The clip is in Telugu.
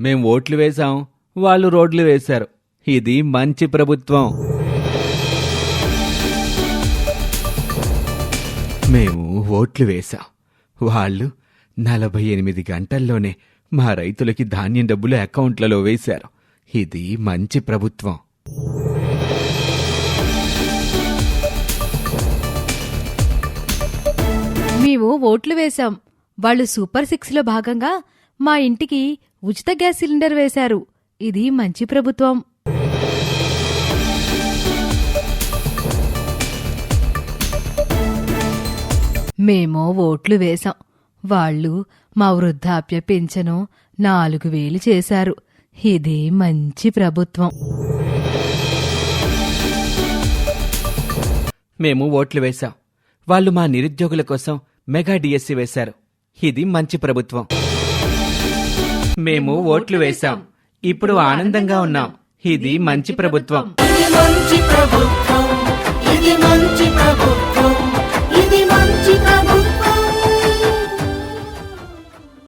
మేం ఓట్లు వేశాం వాళ్ళు రోడ్లు వేశారు. ఇది మంచి ప్రభుత్వం. మేము ఓట్లు వేశాం. వాళ్ళు నలభై ఎనిమిది గంటల్లోనే మా రైతులకి ధాన్యం డబ్బులు అకౌంట్లలో వేశారు. ఇది మంచి ప్రభుత్వం. మేము ఓట్లు వేశాం. వాళ్ళు సూపర్ సిక్స్లో భాగంగా మా ఇంటికి ఉచిత గ్యాస్ సిలిండర్ వేశారు. ఇది మంచి ప్రభుత్వం. మేము ఓట్లు వేశాం. వాళ్ళు మా వృద్ధాప్య పింఛను నాలుగు వేలు చేశారు. ఇది మంచి ప్రభుత్వం. మేము ఓట్లు వేశాం. వాళ్ళు మా నిరుద్యోగుల కోసం మెగా డిఎస్సి వేశారు. ఇది మంచి ప్రభుత్వం. మేము ఓట్లు వేశాం. ఇప్పుడు ఆనందంగా ఉన్నాం. ఇది మంచి ప్రభుత్వం.